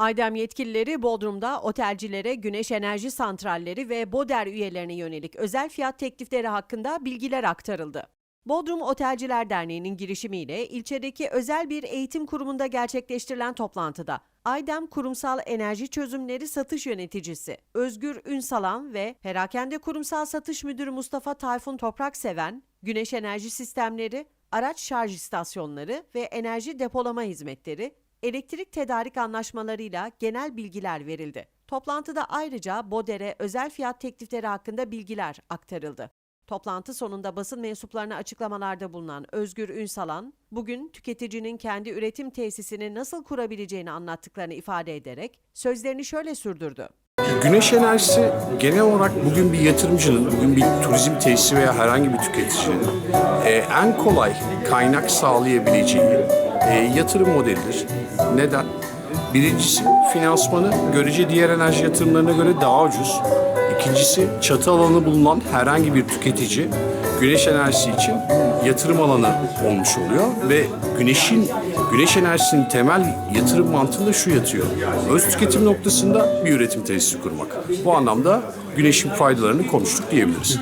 Aydem yetkilileri Bodrum'da otelcilere güneş enerji santralleri ve BODER üyelerine yönelik özel fiyat teklifleri hakkında bilgiler aktarıldı. Bodrum Otelciler Derneği'nin girişimiyle ilçedeki özel bir eğitim kurumunda gerçekleştirilen toplantıda Aydem Kurumsal Enerji Çözümleri Satış Yöneticisi Özgür Ünsalan ve Perakende Kurumsal Satış Müdürü Mustafa Tayfun Toprakseven, güneş enerji sistemleri, araç şarj istasyonları ve enerji depolama hizmetleri, elektrik tedarik anlaşmalarıyla genel bilgiler verildi. Toplantıda ayrıca BODER'e özel fiyat teklifleri hakkında bilgiler aktarıldı. Toplantı sonunda basın mensuplarına açıklamalarda bulunan Özgür Ünsalan, bugün tüketicinin kendi üretim tesisini nasıl kurabileceğini anlattıklarını ifade ederek sözlerini şöyle sürdürdü. Güneş enerjisi genel olarak bugün bir yatırımcının, bugün bir turizm tesisi veya herhangi bir tüketicinin e, en kolay kaynak sağlayabileceği e, yatırım modelidir. Neden? Birincisi finansmanı görece diğer enerji yatırımlarına göre daha ucuz. İkincisi çatı alanı bulunan herhangi bir tüketici güneş enerjisi için yatırım alanı olmuş oluyor ve güneşin güneş enerjisinin temel yatırım mantığında şu yatıyor. Öz tüketim noktasında bir üretim tesisi kurmak. Bu anlamda güneşin faydalarını konuştuk diyebiliriz.